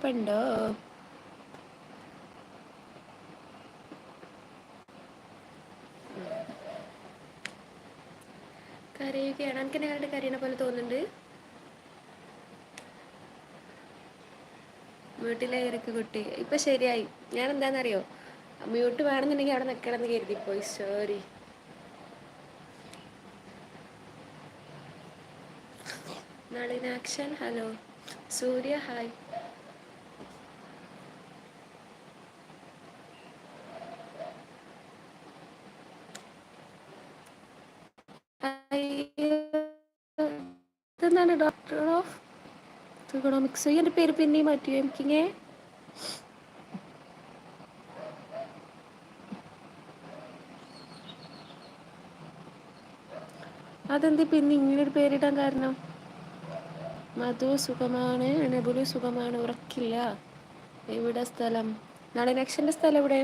കുഴപ്പമുണ്ടോ. കരയുകയാണ്. എനിക്ക് എന്നെ കണ്ടിട്ട് കരയണ പോലെ തോന്നുന്നുണ്ട്? വീട്ടിലേക്ക് കുട്ടി. ഇപ്പൊ ശരിയായി. ഞാൻ എന്താണെന്നറിയോ മ്യൂട്ട് വേണമെന്നുണ്ടെങ്കിൽ അവിടെ നിൽക്കണം എന്ന് കരുതിപ്പോയി sorry Nalinakshan hello. Surya hi. ഇതെന്താണ് ഡോക്ടർ ഓഫ് ഇക്കണോമിക്സ് എന്റെ പേര് പിന്നെയും മാറ്റിയോ? എനിക്കിങ്ങേ അതെന്ത്? പിന്നെ ഇങ്ങനെ ഒരു പേരിടാൻ കാരണം? മധു സുഖമാണ് അനബുലു സുഖമാണ് ഉറക്കില്ല. എവിടെ സ്ഥലം? നാളെ നെക്ഷന്റെ സ്ഥലം എവിടെ?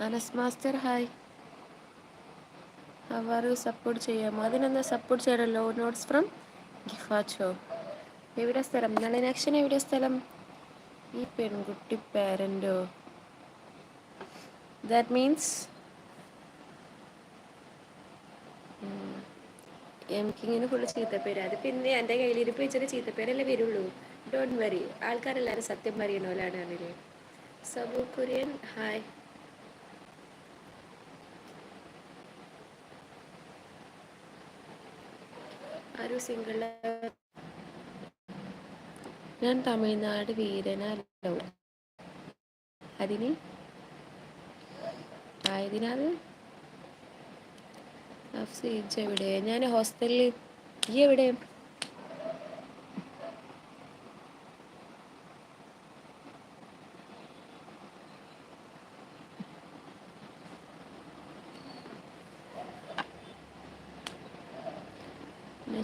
Anas master hi. അവർ സപ്പോർട്ട് ചെയ്യാമോ? അതിനെന്താ സപ്പോർട്ട് ചെയ്യണമല്ലോ നോട്ട്സ് ഫ്രം ഗിഫാച്ചോ എവിടെ സ്ഥലം? നളിനാക്ഷൻ നെക്ഷൻ എവിടെ സ്ഥലം? ഈ പെൺകുട്ടി പാരന്റോ ദാറ്റ് മീൻസ് എനിക്കിങ്ങനെ ഫുള്ള് ചീത്തപ്പേര്. അത് പിന്നെ എന്റെ കയ്യിലിരിപ്പ് വെച്ചിട്ട് ചീത്തപ്പേരല്ലേ വരുള്ളൂ. ഡോണ്ട് വറി ആൾക്കാരെല്ലാവരും സത്യം പറയണോലാണ് അതിൽ സബു കുര്യൻ ഹായ് ആരും സിംഗിൾ ഞാൻ തമിഴ്നാട് വീരനല്ലോ അതിന് ആയതിനാല് അഫ്സീജ് എവിടെ ഞാൻ ഹോസ്റ്റലിൽ ഈ എവിടെ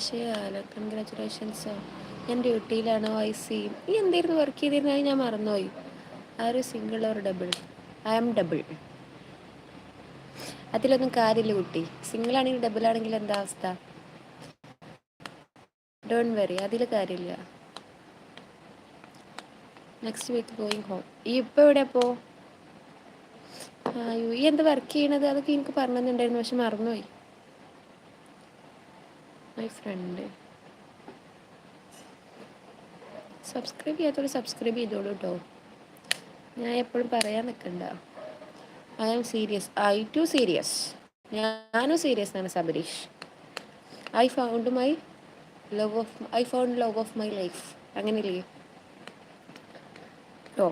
നശയാല കൺഗ്രാറ്റുലേഷൻസ് ഞാൻ ഡ്യൂട്ടിയിലാണ് ഐ സി ഈ എന്തായിരുന്നു വർക്ക് ചെയ്തിരുന്നത് ഞാൻ മറന്നുപോയി. ആ ഒരു single or double I am double അതിലൊന്നും കാര്യമില്ല കുട്ടി. സിംഗിൾ ആണെങ്കിൽ ഡബിൾ ആണെങ്കിൽ എന്താ അവസ്ഥ? ഡോൺ വെറി അതിൽ കാര്യമില്ല. നെക്സ്റ്റ് വീക്ക് ഗോയിങ് ഹോം ഈ ഇപ്പോൾ എവിടെ പോ? ഈ എന്താ വർക്ക് ചെയ്യണത്? അതൊക്കെ എനിക്ക് പറഞ്ഞിട്ടുണ്ടായിരുന്നു പക്ഷെ മറന്നുപോയി. മൈ ഫ്രണ്ട് സബ്സ്ക്രൈബ് ചെയ്യാത്തവർ സബ്സ്ക്രൈബ് ചെയ്തോളൂ കേട്ടോ ഞാൻ എപ്പോഴും പറയാൻ നിൽക്കണ്ട I am serious I too serious ഞാനും സീരിയസ് ആണ് Sabareesh. I found my love of I found love of my life അങ്ങനെയല്ലേ? ഓ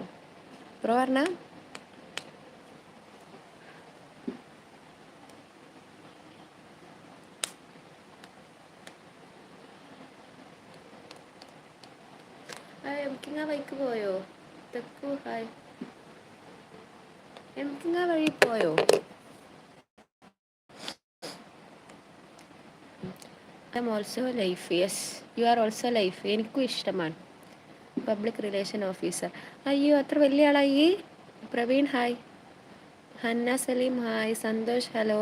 പറഞ്ഞ എനിക്കിങ്ങ വൈക്ക് പോയോ തെക്കു ഹായ് എനിക്കിങ്ങ വഴി പോയോ I'm also life yes you are also life എനിക്കും ഇഷ്ടമാണ് പബ്ലിക് റിലേഷൻ ഓഫീസർ അയ്യോ അത്ര വലിയ ആളായി Praveen hi Hanna Saleem hi Santhosh hello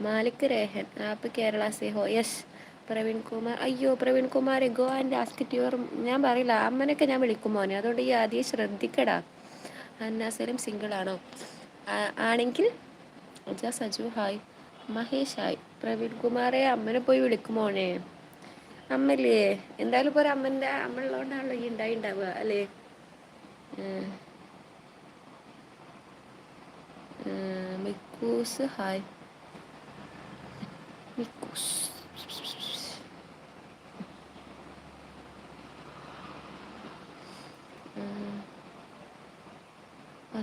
Malik Rehan app Kerala സിഹോ യെസ് പ്രവീൺ കുമാർ. അയ്യോ Praveen Kumar go and ask your ഞാൻ പറയില്ല അമ്മനൊക്കെ ഞാൻ വിളിക്കും മോനെ. അതുകൊണ്ട് ഈ ആദ്യം ശ്രദ്ധിക്കടാ. അന്നാസലും സിംഗിളാണോ ആണെങ്കിൽ സജു ഹായ് മഹേഷ് ഹായ് പ്രവീൺ കുമാറെ അമ്മനെ പോയി വിളിക്കും മോനെ. അമ്മല്ലേ? എന്തായാലും ഒരു അമ്മന്റെ അമ്മ ഉള്ളതുകൊണ്ടാണല്ലോ ഈ ഉണ്ടായി ഉണ്ടാവുക അല്ലേ? മിക്കൂസ് ഹായ് മിക്കൂസ്.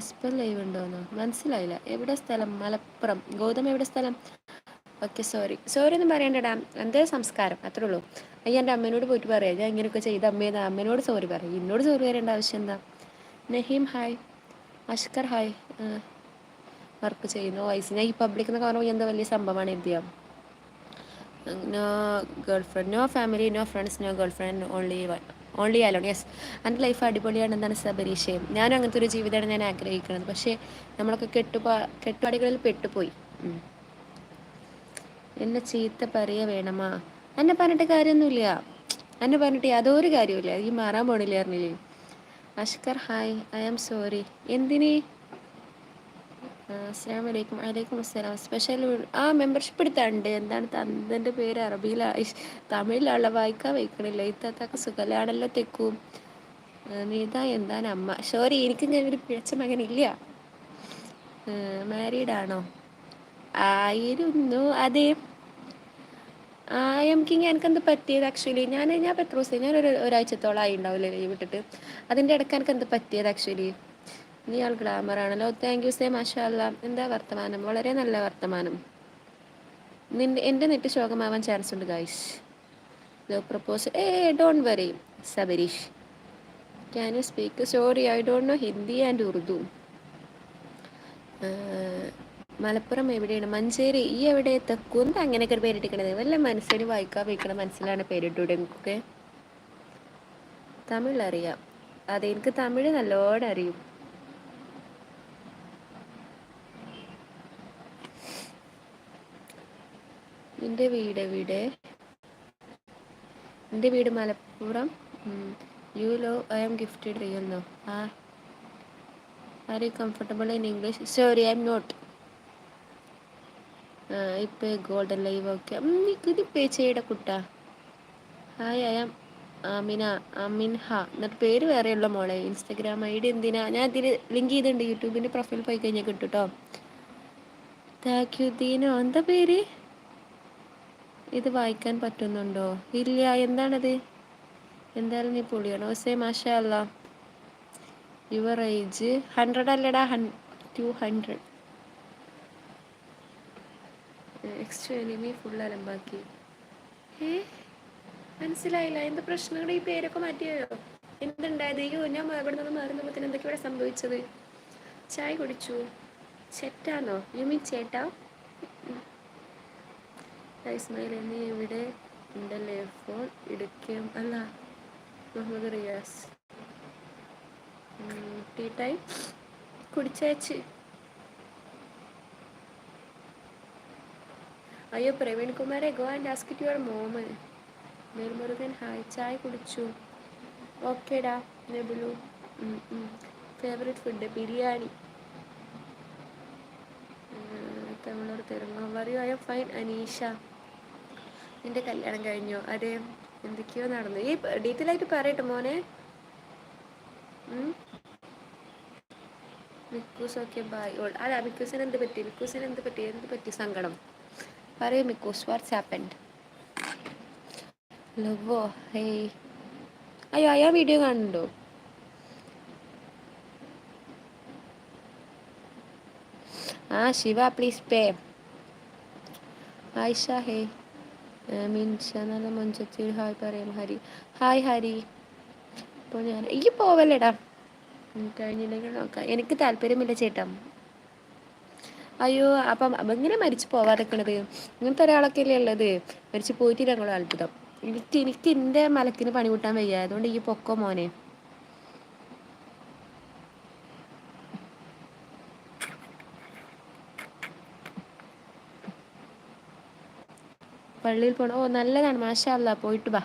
ഹസ്ബൻഡ് ലൈവ് ഉണ്ടോന്നോ മനസ്സിലായില്ല. എവിടെ സ്ഥലം? മലപ്പുറം. ഗൗതം എവിടെ സ്ഥലം? ഓക്കെ സോറി സോറി ഒന്നും പറയണ്ടടാ. എന്റെ സംസ്കാരം? അത്രേ ഉള്ളൂ. അയ്യ എന്റെ അമ്മേനോട് പോയിട്ട് പറയാം. ഞാൻ ഇങ്ങനെയൊക്കെ ചെയ്ത അമ്മേന്ന് അമ്മേനോട് സോറി പറയും. എന്നോട് സോറി പറയേണ്ട ആവശ്യം എന്താ? Naheem hi Ashkar hi work ചെയ്യുന്നു. വയസ്സ് ഞാൻ ഈ പബ്ലിക് എന്നൊക്കെ പറഞ്ഞാൽ എന്താ വലിയ സംഭവമാണ് എന്തിയാ no girlfriend no family no friends no girlfriend only only alone yes എന്റെ ലൈഫ് അടിപൊളിയാണ് എന്താണ് സബരീഷയും ഞാനും അങ്ങനത്തെ ഒരു ജീവിതമാണ് ഞാൻ ആഗ്രഹിക്കുന്നത്. പക്ഷേ നമ്മളൊക്കെ കെട്ടുപാ കെട്ടുപാടികളിൽ പെട്ടുപോയി. എന്നെ ചീത്ത പറയ വേണമാ. എന്നെ പറഞ്ഞിട്ട് കാര്യമൊന്നുമില്ല. എന്നെ പറഞ്ഞിട്ട് യാതൊരു കാര്യമില്ല ഈ മാറാൻ പോണില്ല അറിഞ്ഞില്ലേ? Ashkar hi I am sorry എന്തിന്? അസ്സാം വലൈക്കും വലൈക്കും അസ്സലാം സ്പെഷ്യൽ ആ മെമ്പർഷിപ്പ് എടുത്തുണ്ട്. എന്താണ് തന്തന്റെ പേര് അറബിയിലാണ് തമിഴിലുള്ള വായിക്കാൻ വയ്ക്കണില്ല. ഇത്താത്താക്ക് സുഖലാണല്ലോ തെക്കും. നീതാ എന്താണ് അമ്മ? സോറി എനിക്ക് ഞാൻ ഒരു പിഴച്ച മകനില്ല. മാരീഡ് ആണോ? ആയിരുന്നു. അതെ. ആ എം കിങ് എനിക്കെന്ത് പറ്റിയത് ആക്ച്വലി ഞാൻ ഞാൻ പെട്രോസ് ഞാൻ ഒരു ഒരാഴ്ചത്തോളമായി ഉണ്ടാവില്ലേ ലീവ് വിട്ടിട്ട് അതിന്റെ ഇടയ്ക്ക് എനിക്ക് എന്ത് പറ്റിയത് ആക്ച്വലി നീ ആൾ ഗ്ലാമർ ആണല്ലോ താങ്ക് യു സേ മാഷാല്ല എന്താ വർത്തമാനം? വളരെ നല്ല വർത്തമാനം. നിന്റെ എന്റെ നെറ്റ് ശോകമാവാൻ ചാൻസ് ഉണ്ട് ഗായ്സ് ലോ പ്രപ്പോസ് ഏ don't worry Sabareesh. Can you speak sorry I don't know Hindi and Urdu Malappuram എവിടെയാണ്? മഞ്ചേരി. ഈ എവിടെ തെക്കുന്ത് അങ്ങനെയൊക്കെ ഒരു പേരിട്ടിക്കണത് വല്ല മനസ്സിന് വായിക്കാൻ വയ്ക്കണ മനസ്സിലാണ് പേരിട്ടൂടെ എനിക്കൊക്കെ തമിഴ് അറിയാം. അതെ എനിക്ക് തമിഴ് നല്ലോണം അറിയും. നിന്റെ വീട് എവിടെ? എന്റെ വീട് Malappuram. You low I'm gifted real ആ. Are you comfortable in English sorry I'm not ഇപ്പോൾ ഗോൾഡൻ ലൈവ് ഓക്കെ ഇത് പേ ചെയ്യട കുട്ട. ഹായ് ഐ എം അമിന അമിൻഹ എന്നിട്ട് പേര് വേറെയുള്ള മോളെ. ഇൻസ്റ്റഗ്രാം ഐ ഡി എന്തിനാ? ഞാൻ ഇതിൽ ലിങ്ക് ചെയ്തിട്ടുണ്ട് യൂട്യൂബിന്റെ പ്രൊഫൈൽ പോയി കഴിഞ്ഞാൽ കിട്ടും കേട്ടോ താക്യുദ്ദീനോ എന്താ പേര്? ഇത് വായിക്കാൻ പറ്റുന്നുണ്ടോ? ഇല്ല എന്താണത്? എന്തായാലും നീ പൊളിയാണോ. സേ മാഷ അല്ല. യുവർ ഏജ് ഹൺഡ്രഡ് അല്ലടാ two hundred next enemy full അലമ്പാക്കി. മനസ്സിലായില്ല. എന്ത് പ്രശ്നങ്ങളുടെ ഈ പേരൊക്കെ മാറ്റിയോ എന്തുണ്ടായത്? അയ്യോ ഞാൻ ഇവിടെ നിന്ന് മാറുന്നപ്പോൾ എന്തൊക്കെ ഇവിടെ സംഭവിച്ചത്. ചായ കുടിച്ചു. ചേട്ടാന്നോ? യു മീൻ ചേട്ടാ? ഇസ്മായിൽ നീ ഇവിടെ ഉണ്ടല്ലേ? ഫോൺ എടുക്കാം. അല്ല മുഹമ്മദ് റിയാസ്. ടീ ടൈം കുടിച്ചേച്ച്. അയ്യോ Praveen കുമാരെ go and ask your mom Melmurugan hi ചായ കുടിച്ചു. ഓക്കേടാ നെബുലു. Favourite food biryani. തമിഴർ തരുന്നു വറിയോ ഐ ഫൈൻ അനീഷ. നിന്റെ കല്യാണം കഴിഞ്ഞോ? അതെ. എന്തൊക്കെയോ നടന്നു. ഈ ഡീറ്റെയിൽ ആയിട്ട് പറയട്ടെ മോനെ. മിക്കൂസ് ഓക്കെ ബൈ ഓൾ അല്ല മിക്കൂസിന് എന്ത് പറ്റി? മിക്കൂസിന് എന്ത് പറ്റി? എന്ത് പറ്റി സങ്കടം? പറയൂ മിക്കൂസ് വാട്ട്സ് ഹാപ്പൻഡ് ലവോ ഹേ. അയ്യോ അയാ വീഡിയോ കാണുന്നുണ്ടോ? ആ Shiva please pay Ayisha hey. മീൻഷ നല്ല മഞ്ചത്തിൽ ഹായ് പറയാം ഹരി. ഹായ് ഹരി. ഇപ്പോൾ ഞാൻ ഈ പോവല്ലേടാ. കഴിഞ്ഞില്ലെങ്കിൽ നോക്കാം. എനിക്ക് താല്പര്യമില്ല ചേട്ടാ. അയ്യോ അപ്പം എങ്ങനെ മരിച്ചു പോവാതെക്കണത്? ഇങ്ങനത്തെ ഒരാളൊക്കെ അല്ലേ ഉള്ളത്. മരിച്ചു പോയിട്ട് ഞങ്ങൾ അത്ഭുതം. എനിക്ക് എനിക്ക് എന്റെ മലക്കിന് പണി കൂട്ടാൻ വയ്യ. അതുകൊണ്ട് ഈ പൊക്കോ മോനെ. പള്ളിയിൽ പോകണം ഓ നല്ലതാണ്. മാഷല്ല പോയിട്ട് വാ.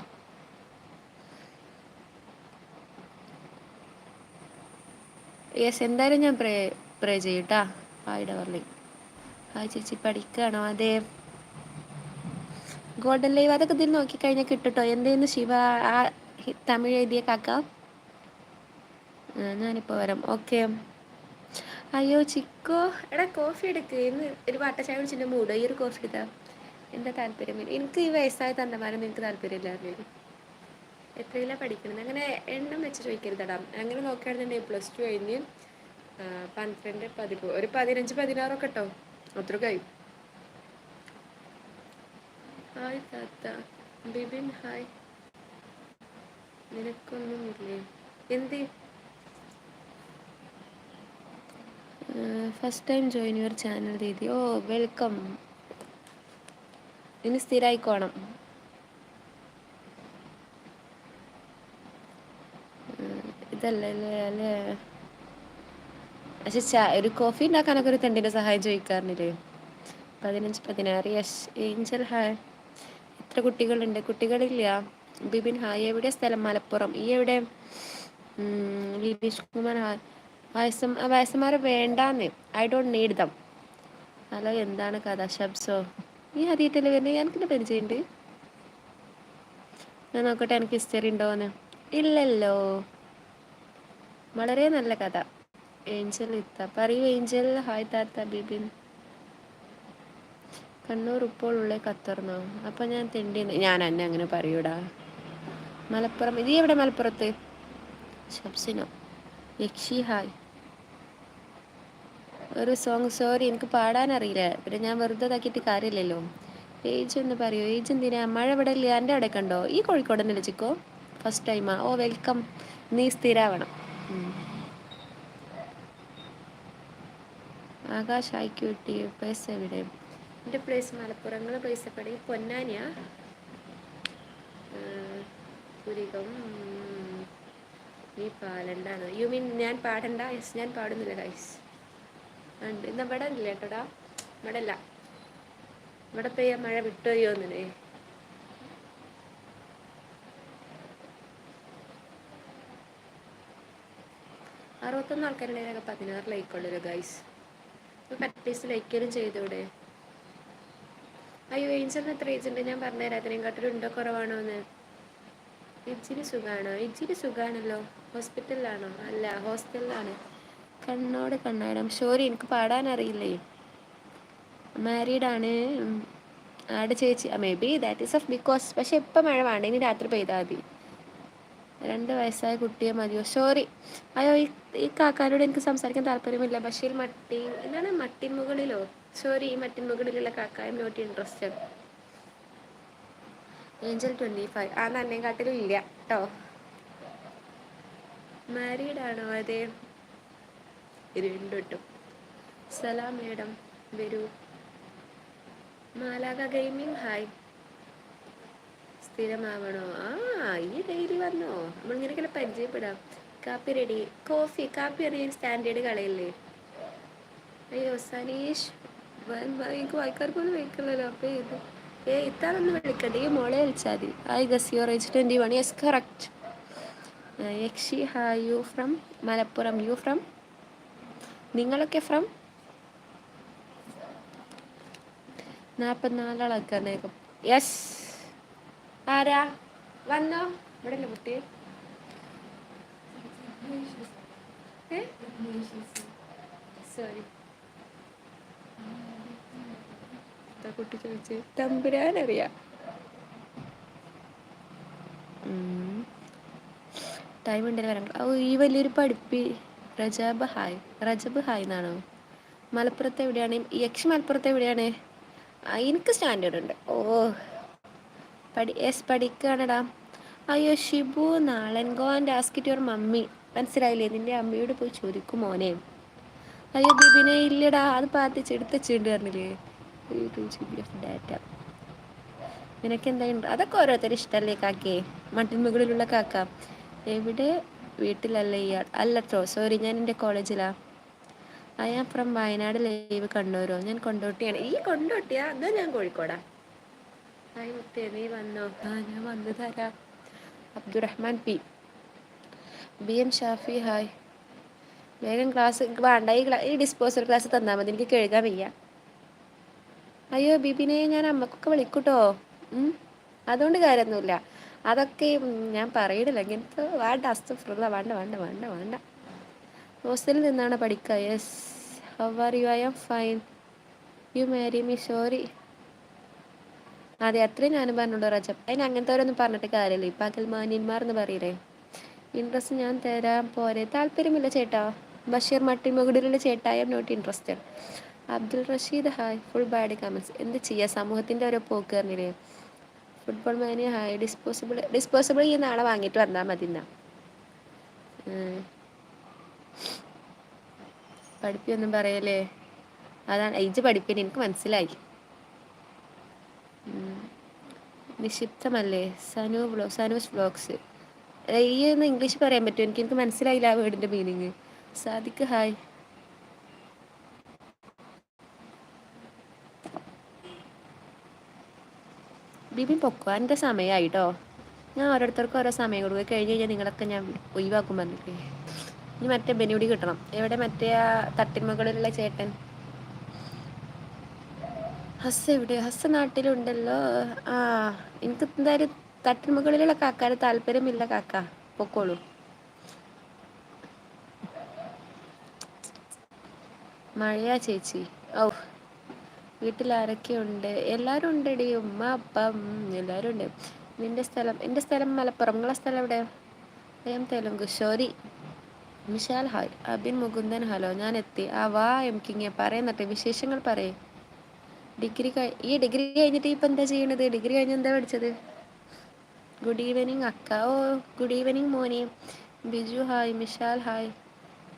യെസ് എന്തായാലും ഞാൻ പ്രേ പ്രേ ചെയ്യൂട്ടാ. ഹായ് ഡവർലി ഹായ് ചേച്ചി പഠിക്കുകയാണോ അതെ. ഗോൾഡൻ ലൈവ് അതൊക്കെ ഇതിൽ നോക്കിക്കഴിഞ്ഞാൽ കിട്ടുട്ടോ. എന്തേന്ന് ശിവ? ആ തമിഴ് എഴുതിയ കാക്ക? ഞാനിപ്പോൾ വരാം. ഓക്കെ. അയ്യോ ചിക്കോ. എടാ കോഫി എടുക്ക്. ഇന്ന് ഒരു ചായ കുടിച്ചിട്ട് മൂടോ ഈ ഒരു കോഫി എടുത്താ. എന്താ താല്പര്യം എനിക്ക് ഈ വയസ്സായ തന്നമാരൊന്നും എനിക്ക് താല്പര്യമില്ലായിരുന്നു. എത്രയില്ല പഠിക്കുന്നത് അങ്ങനെ എണ്ണം വെച്ച് ചോദിക്കരുതടാ. അങ്ങനെ നോക്കുകയാണെന്നുണ്ടെങ്കിൽ പ്ലസ് ടു കഴിഞ്ഞ് പന്ത്രണ്ട് പതിമൂന്ന് ഒരു പതിനഞ്ച് പതിനാറൊക്കെ കേട്ടോ അത്ര കഴിയും ഹായ് താത്ത. ബിബിൻ ഹായ്. നിനക്കൊന്നുമില്ലേ? എന്ത്? First time join your channel Didi. Oh welcome ഇനി സ്ഥിരമായിക്കോണം ഇതല്ലേ അല്ലേ പക്ഷെ ഒരു കോഫി ഉണ്ടാക്കാനൊക്കെ ഒരു തെണ്ടിന്റെ സഹായം ചോദിക്കാറുന്നില്ലേ പതിനഞ്ച് പതിനാറ് യശ് ഏഞ്ചൽ ഹായ് എത്ര കുട്ടികളുണ്ട്. കുട്ടികളില്ല. ബിബിൻ ഹായ് എവിടെ? സ്ഥലം മലപ്പുറം. ഈ എവിടെ? ഉം കുമാർ ഹായ് വയസ്സ വയസ്സന്മാരെ വേണ്ടാന്ന്. I don't need them. Hello എന്താണ് കഥ ഷബ്സോ നീ ആദ്യായിട്ടല്ലേ വരുന്നേ എനിക്ക് പരിചയമുണ്ട്. ഞാൻ നോക്കട്ടെ എനിക്ക് ഹിസ്റ്ററി ഉണ്ടോന്ന് ഇല്ലല്ലോ. വളരെ നല്ല കഥ. ഏഞ്ചൽ ഇത്ത. പറയൂ ഏഞ്ചൽ. ഹായ് താത്ത ബിബിൻ. കണ്ണൂർ ഇപ്പോൾ ഉള്ളേ കത്തർന്നോ അപ്പൊ ഞാൻ തെണ്ടി ഞാൻ എന്നെ അങ്ങനെ പറയൂടാ. മലപ്പുറം. ഇത് എവിടെ മലപ്പുറത്ത്? ഷബ്സിനോ യക്ഷി ഹായ്. ഒരു സോങ് സോറി എനിക്ക് പാടാനറിയില്ല പിന്നെ ഞാൻ വെറുതെ ഇതാക്കിയിട്ട് കാര്യമില്ലല്ലോ. ഏജ് എന്ന് പറയൂ. ഏജ് എന്തിനാ? മഴ ഇവിടെ ഇല്ല? എന്റെ അവിടെ കണ്ടോ? ഈ കോഴിക്കോട് തന്നെ ചിക്കോ ഫസ്റ്റ് ടൈമാ ഓ വെൽക്കം നീ സ്ഥിരാവണം. ആകാശ് ആയിക്ക് കിട്ടി. പ്ലേസ് എവിടെ? എന്റെ പ്ലേസ് മലപ്പുറം നിങ്ങളെ പ്ലേസ് എവിടെ? ഈ പൊന്നാനിയാ പുരികം. നീ പാടണ്ടാണ് യു മീൻ ഞാൻ പാടണ്ട? യെസ് ഞാൻ പാടുന്നില്ല ഗൈസ് ഉണ്ട്. ഇന്ന് ഇവിടെ ഇല്ല കേട്ടോടാ. ഇവിടെ ഇല്ല. ഇവിടെ പെയ്യ മഴ വിട്ടുപോയോന്നേ അറുപത്തൊന്ന് ആൾക്കാരുണ്ടെങ്കിൽ പതിനാറ് ലൈക്ക് ഉള്ളൂ ഗൈസ് അറ്റ്ലീസ്റ്റ് ലൈക്കലും ചെയ്തൂടെ? അയ്യോ ഏഞ്ചലിന് എത്ര ഏജ് ഉണ്ട്? ഞാൻ പറഞ്ഞുതരാം. അതിനെക്കാട്ടിലും ഉണ്ടോ കുറവാണോ എന്ന് ഇജ്ജിന് സുഖമാണോ ഇജ്ജിന് സുഖമാണല്ലോ ഹോസ്പിറ്റലിലാണോ അല്ല ഹോസ്റ്റലിലാണ് കണ്ണോട് കണ്ണാടം ഷോറി എനിക്ക് പാടാൻ അറിയില്ലേ മാരീഡ് ആണ് ആട് ചേച്ചി. May be that is off because പക്ഷെ ഇപ്പം മഴ വേണ്ട. ഇനി രാത്രി പെയ്താൽ മതി. രണ്ട് വയസ്സായ കുട്ടിയെ മതിയോ? സോറി അയ്യോ ഈ ഈ കാക്കാരോട് എനിക്ക് സംസാരിക്കാൻ താല്പര്യമില്ല. ബഷീർ മട്ടി എന്താണ് മട്ടിൻ മുകളിലോ? സോറി ഈ മട്ടിൻ മുകളിലുള്ള കാക്ക I'm not interested angel twenty five ആ നന്നേക്കാട്ടിലും ഇല്ല കേട്ടോ മാരീഡ് അതെ. രണ്ടും സലാം മേഡം വരൂ. മാലാക ഗെയിമിംഗ് ഹായ്. സ്ഥിരമാവണോ? ആ ഈ ഡെയിലി വന്നോ. നമ്മളിങ്ങനെയൊക്കെ പരിചയപ്പെടാം. കാപ്പി റെഡി കോഫി കാപ്പി അറിയാൻ സ്റ്റാൻഡേർഡ് കളയല്ലേ? അയ്യോ സനീഷ് എനിക്ക് വായിക്കാർ പോലും വയ്ക്കില്ലല്ലോ അപ്പൊ ഇത്. ഏ ഇത്താണെന്ന് വിളിക്കണ്ട ഈ മോളെ വിളിച്ചാൽ മതി. I guess your age twenty one. Yes correct. Yakshi hi. You from? Malappuram. You from? നിങ്ങളൊക്കെ ഫ്രം നാൽപ്പത്തിനാലാൾക്കാരനേക്കും യെസ് ആരാ? വന്നോ. ഇവിടെ അല്ലേ കുട്ടി സോറി കുട്ടി ചോദിച്ചു? തമ്പുരാനറിയാം. ടൈം ഉണ്ടല്ലോ വരാൻ? ഓ ഈ വലിയൊരു പഠിപ്പി. റജാബ് ഹായ്. റജബ് ഹായ് എന്നാണോ? മലപ്പുറത്ത് എവിടെയാണ്? യക്ഷി മലപ്പുറത്ത് എവിടെയാണ്? എനിക്ക് സ്റ്റാൻഡേർഡ് ഉണ്ട്. ഓ പഠി എസ് പഠിക്കുകയാണെടാ. അയ്യോ Shibu നാളൻ go and ask it your mummy. മനസ്സിലായില്ലേ? നിന്റെ അമ്മയോട് പോയി ചോദിക്കും മോനെ. അയ്യോ ബിബിനെ ഇല്ലടാ. അത് പാത്തിച്ച് എടുത്തുണ്ട് പറഞ്ഞില്ലേ? ഡാറ്റ നിനക്ക് എന്താ അതൊക്കെ ഓരോരുത്തർ ഇഷ്ടമല്ലേ കാക്കേ? മട്ടിൻ മുകളിലുള്ള കാക്ക. എവിടെ? വീട്ടിലല്ല ഇയാൾ അല്ലട്ടോ സോറി ഞാൻ എന്റെ കോളേജിലാ. അയാ ഫ്രം വയനാട് ലൈവ് കണ്ണൂരോ ഞാൻ കൊണ്ടോട്ടിയാണ്. ഈ കൊണ്ടോട്ടിയാ? എന്നാ ഞാൻ കോഴിക്കോടാ? ഹായ് മുത്തേ നീ വന്നോ? ആ ഞാൻ വന്നു തരാം. Abdurahman P. B M Shafi hi. വേഗം ക്ലാസ് വേണ്ട ഈ ഈ ഡിസ്പോസൽ ക്ലാസ് തന്നാൽ മതി. എനിക്ക് കഴുകാൻ വയ്യ. അയ്യോ ബിബിനെ ഞാൻ അമ്മക്കൊക്കെ വിളിക്കൂട്ടോ. അതുകൊണ്ട് കാര്യമൊന്നുമില്ല. അതൊക്കെ ഞാൻ പറയണില്ല. ഇങ്ങനത്തെ വേണ്ട അസ്തഫുള്ള വേണ്ട വേണ്ട വേണ്ട വേണ്ട. ഹോസ്റ്റലിൽ നിന്നാണ് പഠിക്കുക yes how are you I'm fine you marry me sorry അതെ അത്രയും ഞാനും പറഞ്ഞുള്ളൂ റജബ് അതിന് അങ്ങനത്തെ ഓരോന്നും പറഞ്ഞിട്ട് കാര്യമില്ല. ഇപ്പം അകൽമാന്യന്മാർ എന്ന് പറയില്ലേ? ഇൻട്രസ്റ്റ് ഞാൻ തരാൻ പോരെ. താല്പര്യമില്ല ചേട്ടാ. ബഷീർ മട്ടിമുകളിലുള്ള ചേട്ടാ I'm not interested Abdul Rasheed hi full bad comments എന്ത് ചെയ്യുക സമൂഹത്തിന്റെ ഓരോ പോക്ക് പറഞ്ഞില്ലേ? Football mania hi disposable disposable ഈ നാളെ വാങ്ങിയിട്ട് വന്നാൽ മതി എന്നാ. പഠിപ്പിയൊന്നും പറയല്ലേ? അതാണ് ഇജ് പഠിപ്പിന് എനിക്ക് മനസ്സിലായി. നിക്ഷിപ്തമല്ലേ? സനു ബ്ലോ സനൂസ് ബ്ലോഗ്സ് ഈ ഒന്ന് ഇംഗ്ലീഷ് പറയാൻ പറ്റുമോ? എനിക്ക് എനിക്ക് മനസ്സിലായില്ല ആ വേർഡിന്റെ മീനിങ് സാദിക്ക് ഹായ് ബിബി പൊക്കോ എന്റെ സമയമായിട്ടോ? ഞാൻ ഓരോരുത്തർക്കും ഓരോ സമയം കൊടുക്കും. കഴിഞ്ഞ് കഴിഞ്ഞാൽ നിങ്ങളൊക്കെ ഞാൻ ഒഴിവാക്കും പറഞ്ഞിട്ട്. ഇനി മറ്റേ ബെനിയുടി കിട്ടണം. എവിടെ മറ്റേ ആ തട്ടിമകളിലുള്ള ചേട്ടൻ? ഹസ് എവിടെ? ഹസ് നാട്ടിലുണ്ടല്ലോ. ആ എനിക്ക് എന്തായാലും തട്ടിമകളിലുള്ള കാക്കാൻ താല്പര്യമില്ല കാക്ക. പൊക്കോളൂ. മഴയാ ചേച്ചി. ഓ വീട്ടിൽ ആരൊക്കെയുണ്ട് എല്ലാവരും ഉണ്ടടി. ഉമ്മ അപ്പം എല്ലാവരും ഉണ്ട്. നിന്റെ സ്ഥലം എന്റെ സ്ഥലം മലപ്പുറം. നിങ്ങളെ സ്ഥലം എവിടെ? എം തെലുങ്ക് ഷോരി വിശാൽ ഹായ് അബിൻ മുകുന്ദൻ ഹലോ ഞാൻ എത്തി. ആ വാ എം കിങ്. പറയുന്നട്ടെ വിശേഷങ്ങൾ പറയേ. ഡിഗ്രി ഈ ഡിഗ്രി കഴിഞ്ഞിട്ട് ഇപ്പം എന്താ ചെയ്യണത്? ഡിഗ്രി കഴിഞ്ഞ് എന്താ പഠിച്ചത്? ഗുഡ് ഈവനിങ് അക്ക. ഓ ഗുഡ് ഈവനിങ് മോനി. ബിജു ഹായ്. മിഷാൽ ഹായ്.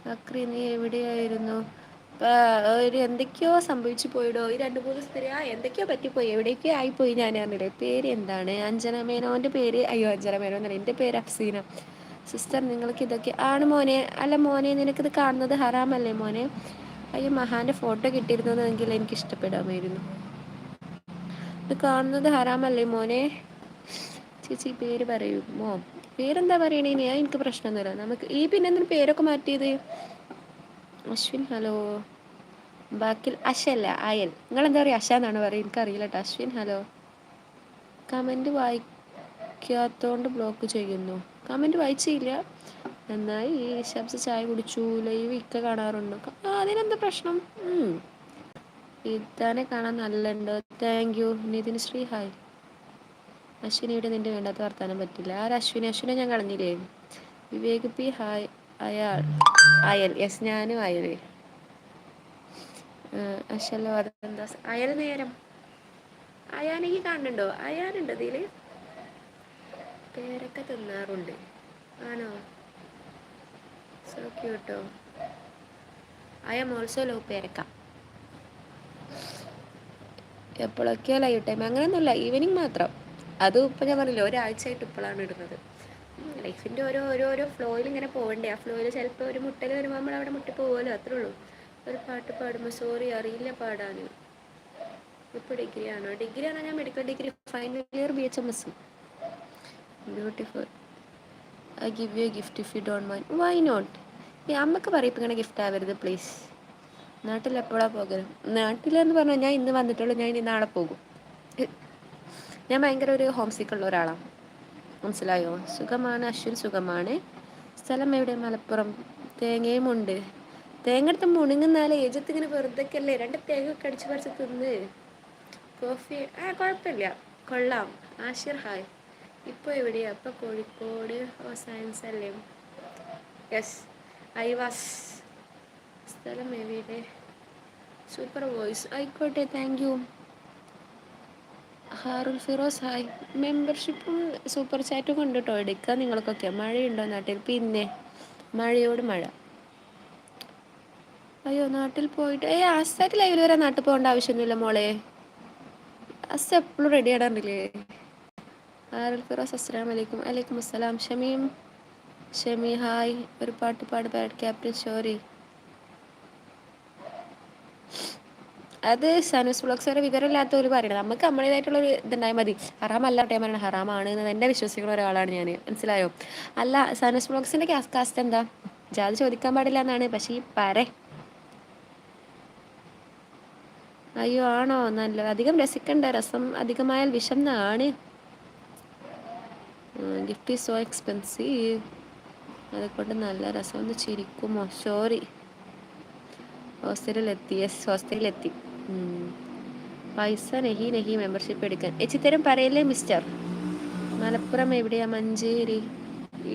അക്രി നീ എവിടെയായിരുന്നു? ഒരു എന്തൊക്കെയോ സംഭവിച്ചു പോയിടോ. ഈ രണ്ട് മൂന്ന് സ്ത്രീ ആ എന്തൊക്കെയോ പറ്റിപ്പോയി. എവിടേക്കോ ആയിപ്പോയി ഞാൻ അറിഞ്ഞില്ലേ. പേര് എന്താണ്? അഞ്ജന മേനോന്റെ പേര്? അയ്യോ അഞ്ജന മേനോ എന്നല്ല എന്റെ പേര് അഫ്സീന. സിസ്റ്റർ നിങ്ങൾക്ക് ഇതൊക്കെ ആണ് മോനെ? അല്ല മോനെ നിനക്കിത് കാണുന്നത് ഹറാമല്ലേ മോനെ? അയ്യോ മഹാന്റെ ഫോട്ടോ കിട്ടിയിരുന്നതെങ്കിൽ എനിക്ക് ഇഷ്ടപ്പെടാമായിരുന്നു. ഇത് കാണുന്നത് ഹറാമല്ലേ മോനെ? ചേച്ചി പേര് പറയുമോ പേരെന്താ പറയണേ? ഞാൻ എനിക്ക് പ്രശ്നമൊന്നുമില്ല. നമുക്ക് ഈ പിന്നെ എന്തിനു പേരൊക്കെ മാറ്റിയത്? അശ്വിൻ ഹലോ. ബാക്കിൽ അശ അല്ല അയൽ. നിങ്ങൾ എന്താ പറയുക? അശ എന്നാണ് പറയുക. എനിക്കറിയില്ല കേട്ടോ. അശ്വിൻ ഹലോ. കമന്റ് വായിക്കാത്തോണ്ട് ബ്ലോക്ക് ചെയ്യുന്നു. കമന്റ് വായിച്ചില്ല. നന്നായി. ഈ ശബ്ദ ചായ കുടിച്ചു. ലൈവ് ഇക്ക കാണാറുണ്ട്. അതിനെന്താ പ്രശ്നം? ഇതാനെ കാണാൻ നല്ലുണ്ട്. Thank you Nithin Sree hi അശ്വിനിയുടെ നിന്റെ വേണ്ടാത്ത വർത്താനം പറ്റില്ല. ആര് അശ്വിനി? അശ്വിനെ ഞാൻ കളഞ്ഞില്ലേ? വിവേക് പി ഹായ് അയാൾ അയൽ യെസ് ഞാനും അയൽ അശല്ലോ അതെന്താ അയൽ നേരം. അയാനെങ്കിൽ കാണുന്നുണ്ടോ? അയാനുണ്ട് ഇതിൽ പേരൊക്കെ തിന്നാറുണ്ട്. ആണോ? സോ ക്യൂട്ടോ ഐ എം ഓൾസോ ലോ പേരക്ക. എപ്പോഴൊക്കെയോ ലൈവ് ടൈം അങ്ങനെയൊന്നുമില്ല ഈവനിങ് മാത്രം. അതും ഇപ്പം ഞാൻ പറഞ്ഞില്ല ഒരാഴ്ചയായിട്ട് ഇപ്പോഴാണ് ഇടുന്നത്. ലൈഫിന്റെ ഓരോ ഓരോ ഫ്ലോയിൽ ഇങ്ങനെ പോകണ്ടേ ആ ഫ്ലോയിൽ ചിലപ്പോൾ ഒരു മുട്ടൽ വരുമ്പോൾ നമ്മൾ അവിടെ മുട്ടി പോകുമല്ലോ അത്രേ ഉള്ളൂ. ഒരു പാട്ട് പാടുമ്പോൾ സോറി അറിയില്ല പാടാൻ ഇപ്പോൾ ഡിഗ്രി ആണോ? ഡിഗ്രി ആണോ ഞാൻ medical degree final year B H M S beautiful I give you gift if you don't mind why not ഈ അമ്മയ്ക്ക് പറയും ഇങ്ങനെ ഗിഫ്റ്റ് ആവരുത് പ്ലീസ് നാട്ടിൽ എപ്പോഴാണ് പോകരുത് നാട്ടിലെന്ന് പറഞ്ഞാൽ ഞാൻ ഇന്ന് വന്നിട്ടുള്ളൂ ഞാൻ ഇനി നാളെ പോകും. ഞാൻ ഭയങ്കര ഒരു ഹോംസിക്കുള്ള ഒരാളാണ് മനസ്സിലായോ? സുഖമാണ് അശ്വിൻ സുഖമാണ്. സ്ഥലം എവിടെ? മലപ്പുറം. തേങ്ങയും ഉണ്ട്. തേങ്ങ എടുത്ത് മുണുങ്ങുന്നാലേ ഏജത്ത് ഇങ്ങനെ വെറുതെക്കല്ലേ രണ്ട് തേങ്ങ ഒക്കെ അടിച്ചു പറിച്ച് തിന്ന്. കോഫി ആ കുഴപ്പമില്ല. കൊള്ളാം. ആഷിർ ഹായ്. ഇപ്പോൾ എവിടെയാ? അപ്പോൾ കോഴിക്കോട് ഓ സയൻസ് അല്ലേ? Yes I was. സ്ഥലം എവിടെ? Super voice. ആയിക്കോട്ടെ thank you. Harul Firoz hi മെമ്പർഷിപ്പും super ചാറ്റും കൊണ്ട് കേട്ടോ എടുക്കുക നിങ്ങൾക്കൊക്കെ. മഴയുണ്ടോ നാട്ടിൽ? പിന്നെ മഴയോട് മഴ. അയ്യോ നാട്ടിൽ പോയിട്ട്. ഏ അസാറ്റ് ലൈവിൽ വരാൻ നാട്ടിൽ പോകേണ്ട ആവശ്യമൊന്നുമില്ല മോളെ. അസ് എപ്പോഴും റെഡി ആടാറില്ലേ ഹാറുൽ ഫിറോസ് അസ്സാം വലൈക്കും വലൈക്കും അസ്സലാം. ഷമീം. ഷമി ഹായ്. ഒരു പാട്ട് പാട് ബാഡ് ക്യാപ്റ്റൻ ഷോറി. അത് സനൂസ് ബ്ലോഗ്സുകാരെ വിവരമില്ലാത്ത ഒരു പറയുന്നത് നമുക്ക് നമ്മുടേതായിട്ടുള്ള ഒരു ഇതുണ്ടായാൽ മതി. ഹറാമല്ല ടൈം പറയണം ഹറാമാണ് എന്ന് എന്നെ വിശ്വസിക്കുന്ന ഒരാളാണ് ഞാൻ മനസ്സിലായോ? അല്ല സനൂസ് ക്യാസ് കാസ്റ്റ് എന്താ? ജാതി ചോദിക്കാൻ പാടില്ല എന്നാണ്. പക്ഷേ ഈ പര. അയ്യോ ആണോ? നല്ല അധികം രസിക്കണ്ട. രസം അധികമായാൽ വിഷം എന്നാണ് ഗിഫ്റ്റ് ഈസ് സോ എക്സ്പെൻസീവ് അതുകൊണ്ട് നല്ല രസം ഒന്ന് ചിരിക്കുമോ? സോറി ഹോസ്റ്റലിലെത്തി യെസ് ഹോസ്റ്റലിലെത്തി പൈസ നെഹി നെഹി മെമ്പർഷിപ്പ് എടുക്കാൻ. എച്ചിത്തരം പറയല്ലേ മിസ്റ്റർ മലപ്പുറം എവിടെയാ? മഞ്ചേരി.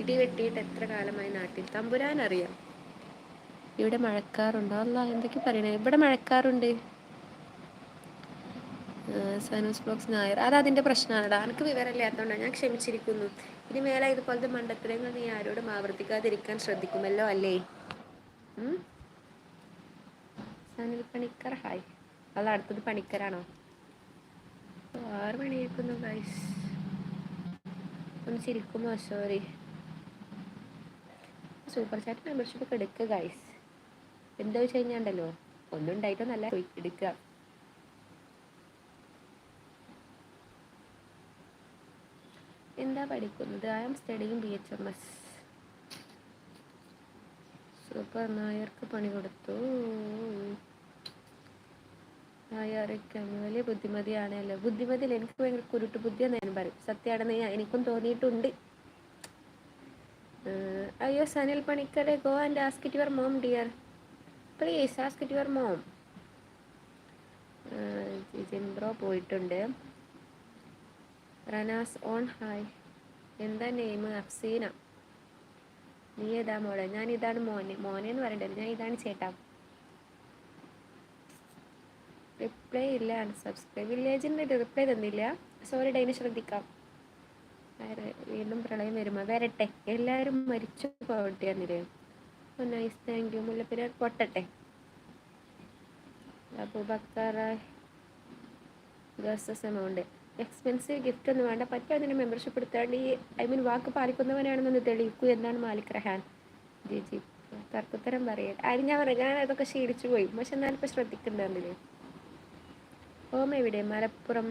ഇടി വെട്ടിയിട്ട് എത്ര കാലമായി നാട്ടിൽ? തമ്പുരാൻ അറിയാം. ഇവിടെ മഴക്കാറുണ്ടോ. അല്ല എന്തൊക്കെ പറയണേ? ഇവിടെ മഴക്കാറുണ്ട്. സനൂസ് ബ്ലോക്സ് നായർ അത് അതിന്റെ പ്രശ്നമാണടാ എനിക്ക് വിവരമില്ലാത്തതുകൊണ്ടാണ് ഞാൻ ക്ഷമിച്ചിരിക്കുന്നു. ഇനി മേലെ ഇതുപോലത്തെ മണ്ടത്തരങ്ങൾ നീ ആരോടും ആവർത്തിക്കാതിരിക്കാൻ ശ്രദ്ധിക്കുമല്ലോ അല്ലേ? സനിൽ പണിക്കർ ഹായ്. അല്ല അടുത്തത് പണിക്കരാണോ? ആറ് മണിയായിരിക്കുന്നു ഗൈസ് ഒന്ന് ചിരിക്കുമോ സോറി സൂപ്പർ ചാറ്റ് മെമ്പർഷിപ്പ് ഒക്കെ എടുക്കുക ഗൈസ് എന്താ വെച്ച് കഴിഞ്ഞാണ്ടല്ലോ? ഒന്നും ഉണ്ടായിട്ടോ നല്ല എടുക്കുക. എന്താ പഠിക്കുന്നത്? I am studying B H M S super നായർക്ക് പണി കൊടുത്തു. നായറിക്കാൻ വലിയ ബുദ്ധിമതിയാണല്ലോ. ബുദ്ധിമതിയിൽ എനിക്ക് ഭയങ്കര കുരുട്ട് ബുദ്ധിയെന്ന് ഞാൻ പറയും. സത്യമാണെന്ന് എനിക്കും തോന്നിയിട്ടുണ്ട്. അയ്യോ Sanil പണിക്കടെ go and ask it your mom dear. Please ask it your mom. ജിംബ്രോ പോയിട്ടുണ്ട്. Ranas on hi. എന്താ നെയിം അഫ്സീന. നീ ഏതാ മോളെ? ഞാൻ ഇതാണ് മോനെ. മോനെ എന്ന് പറയണ്ടല്ലോ ഞാൻ ഇതാണ് ചേട്ടാ. റിപ്ലൈ ഇല്ല അൺസബ്സ്ക്രൈബ് വില്ലേജിന്റെ റിപ്ലൈ തന്നില്ല? സോറി ഡൈന ശ്രദ്ധിക്കാം. വീണ്ടും പ്രളയം വരുമോ വരട്ടെ. എല്ലാവരും മരിച്ചു പോകട്ടെ എന്നില്ലേ nice thank you Mullaperiyar പൊട്ടട്ടെ. Abubakar guesses amount expensive gift ഒന്നും വേണ്ട. പറ്റും മെമ്പർഷിപ്പ് എടുത്താണ്ട് ഈ ഐ മീൻ വാക്ക് പാലിക്കുന്നവനാണെന്നൊന്ന് തെളിയിക്കൂ. എന്നാണ് മാലിക് റഹാൻ? ജി ജി തർക്കുത്തരം പറയൽ ആരും ഞാൻ പറയാം ഞാൻ അതൊക്കെ ശീലിച്ചു പോയി. പക്ഷെ എന്നാലും ഇപ്പം ശ്രദ്ധിക്കുന്നുണ്ടല്ലേ ഹോം എവിടെ? മലപ്പുറം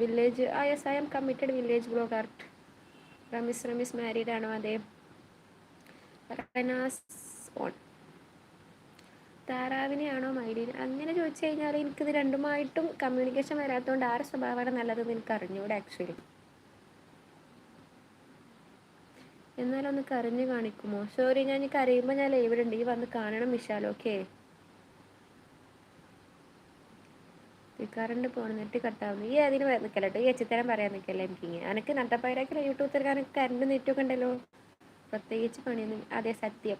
വില്ലേജ് ആ yes I am committed village blog art Rameez Rameez married ആണോ അതെ. റനാസ് ഓൺ താറാവിനെയാണോ മൈലീനെ അങ്ങനെ ചോദിച്ചു കഴിഞ്ഞാൽ എനിക്കിത് രണ്ടുമായിട്ടും കമ്മ്യൂണിക്കേഷൻ വരാത്തതുകൊണ്ട് ആരുടെ സ്വഭാവമാണ് നല്ലതെന്ന് എനിക്ക് അറിഞ്ഞൂടെ ആക്ച്വലി എന്നാലൊന്ന് കരഞ്ഞു കാണിക്കുമോ? സോറി ഞാൻ കരയുമ്പോൾ ഞാൻ ലൈവിലുണ്ട് ഈ വന്ന് കാണണം വിശാൽ. ഓക്കെ കറണ്ട് പോകണം നെറ്റ് കട്ടാവുന്നു ഈ അതിന് നിൽക്കല്ലോ ഈ എച്ചിത്തരം പറയാൻ നിൽക്കല്ലേ എനിക്ക് എനിക്ക് നട്ടപ്പയറാക്കില്ല യൂട്യൂബ് തിരക്കാനൊക്കെ കറണ്ട് നെറ്റൊക്കെ ഉണ്ടല്ലോ. പ്രത്യേകിച്ച് പണിയൊന്നും അതെ സത്യം.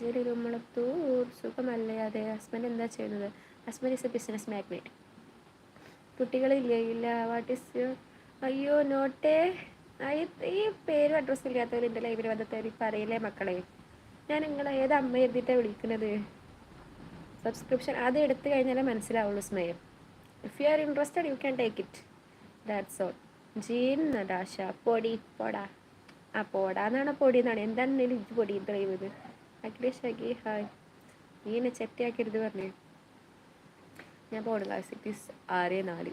ജോലി നമ്മളത്തൂർ സുഖമല്ലേ? അതെ ഹസ്ബൻഡ് എന്താ ചെയ്യുന്നത്? Husband is a business magnate കുട്ടികളില്ലേ? ഇല്ല വാട്ട് ഇസ് അയ്യോ നോട്ടേ. ഈ പേരും അഡ്രസ്സും ഇല്ലാത്തവരുണ്ട് ലൈബ്രറി വന്നത്തവർ പറയില്ലേ മക്കളെ? ഞാൻ നിങ്ങളെ ഏത് അമ്മ എഴുതിയിട്ടാണ് വിളിക്കുന്നത് സബ്സ്ക്രിപ്ഷൻ അത് എടുത്തു കഴിഞ്ഞാലേ മനസ്സിലാവുള്ളൂ സ്മയം if you are interested you can take it that's all Jean Natasha പൊടി പൊടാ. ആ പോടാന്നാണ് പൊടി എന്നാണ്. എന്താണ് ഇത് പൊടി ഡ്രൈവ് അഖിലേഷ് അഖി ഹായ് നീ എന്നെ ചെറ്റയാക്കരുത് പറഞ്ഞേ. ഞാൻ പോണു ക്ലാസ് ഇറ്റ് ഈസ് ആറ് നാല്.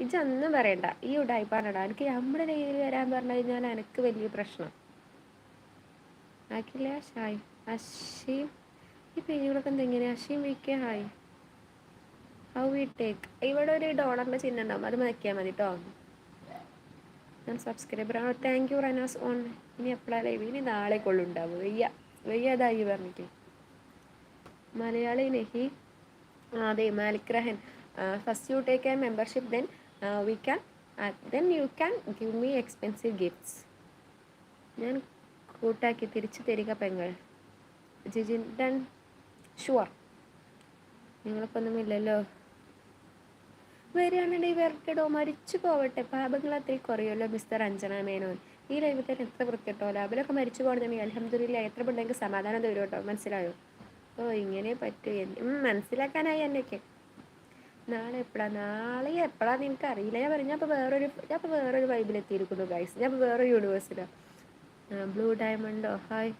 ഇജൊന്നും പറയണ്ട. ഈ ഉടായ്പാണടാ എനിക്ക് നമ്മുടെ രീതിയിൽ വരാൻ പറഞ്ഞു കഴിഞ്ഞാൽ എനിക്ക് വലിയ പ്രശ്നം. അഖിലേഷ് ഹായ് അഷീം ഈ പേജുകളൊക്കെ എന്തെങ്ങനെയാ അഷീം വിക്കെ ഹായ് ഹൗ വി ടേക്ക് ഇവിടെ ഒരു ഡോളറിന്റെ ചിഹ്നം ഉണ്ടാവും. അത് മതിക്കാൻ മതി കേട്ടോ ഞാൻ സബ്സ്ക്രൈബർ ആണ്. താങ്ക് യു റനാസ് ഓൺ ഇനി എപ്പോഴാണ് ലൈവ് ഇനി നാളെ കൊള്ളുണ്ടാവും വെയ്യ. വെയ്യ അതായി പറഞ്ഞിട്ട്. മലയാളി നെഹി. അതെ Malik Rehan first you take a membership then we can then you can give me expensive gifts ഞാൻ കൂട്ടാക്കി തിരിച്ചു തരിക പെങ്ങൾ. ജിജിൻ ഡൺ ഷുവർ നിങ്ങൾക്കൊന്നുമില്ലല്ലോ വരികയാണെന്നുണ്ടെങ്കിൽ വരട്ടെടോ മരിച്ചു പോവട്ടെ. പാപങ്ങൾ അത്രയും കുറയുമല്ലോ മിസ്റ്റർ അഞ്ജന മേനോൻ. ഈ ലൈവത്തിൽ എത്ര വൃത്തിട്ടോ ലാബിലൊക്കെ മരിച്ചു പോകണമെങ്കിൽ അലഹമ്മദില്ല എത്ര പെട്ടെങ്കിൽ സമാധാനം തരും കേട്ടോ മനസ്സിലായോ? ഓ ഇങ്ങനെ പറ്റും. മനസ്സിലാക്കാനായി എന്നൊക്കെ നാളെ എപ്പോഴാ? നാളെ എപ്പോഴാന്ന് എനിക്ക് അറിയില്ല. ഞാൻ പറഞ്ഞു ഞാൻ ഇപ്പോൾ വേറൊരു ഞാൻ ഇപ്പോൾ വേറൊരു വൈബിലെത്തിയിരിക്കുന്നു ഗൈസ് ഞാൻ ഇപ്പോൾ വേറൊരു യൂണിവേഴ്സിലാണ് ബ്ലൂ ഡയമണ്ടോ ഹായ്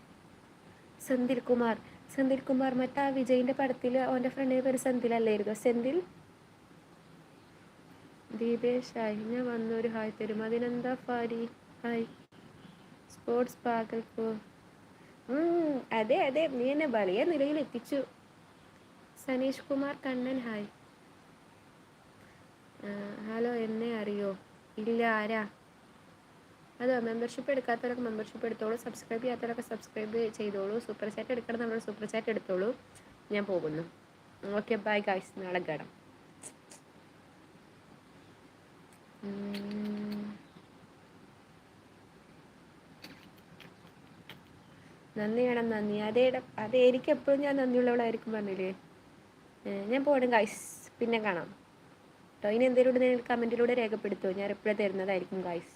സെന്തിൽ കുമാർ സെന്തിൽ കുമാർ മറ്റാ വിജയിന്റെ പടത്തിൽ അവന്റെ ഫ്രണ്ടിന്റെ പേര് സെന്തിൽ അല്ലായിരുന്നു? സെന്തിൽ? ദീപേഷ് ആയി ഞാൻ വന്നൊരു ഹായ് തരും. അതിനെന്താ ഫാരി? Hi sports പാകൽക്കോ? അതെ അതെ നീ എന്നെ വലിയ നിലയിൽ എത്തിച്ചു. സനീഷ് കുമാർ കണ്ണൻ ഹായ്. ഹലോ എന്നെ അറിയോ? ഇല്ല ആരാ? അതോ മെമ്പർഷിപ്പ് എടുക്കാത്തവരൊക്കെ മെമ്പർഷിപ്പ് എടുത്തോളൂ. സബ്സ്ക്രൈബ് ചെയ്യാത്തവരൊക്കെ സബ്സ്ക്രൈബ് ചെയ്തോളൂ. സൂപ്പർ ചാറ്റ് എടുക്കണം നമ്മൾ സൂപ്പർ ചാറ്റ് എടുത്തോളൂ. ഞാൻ പോകുന്നു. ഓക്കെ ബൈ ഗായ്സ് നാളെ കാണാം. നന്ദി വേണം നന്ദി. അതേ അതെ എനിക്ക് എപ്പോഴും ഞാൻ നന്ദിയുള്ളവളായിരിക്കും പറഞ്ഞില്ലേ? ഞാൻ പോകണം ഗായ്സ് പിന്നെ കാണാം. കേട്ടോ ഇനി എന്തെങ്കിലും കമന്റിലൂടെ രേഖപ്പെടുത്തുമോ ഞാൻ എപ്പോഴും തരുന്നതായിരിക്കും ഗൈസ്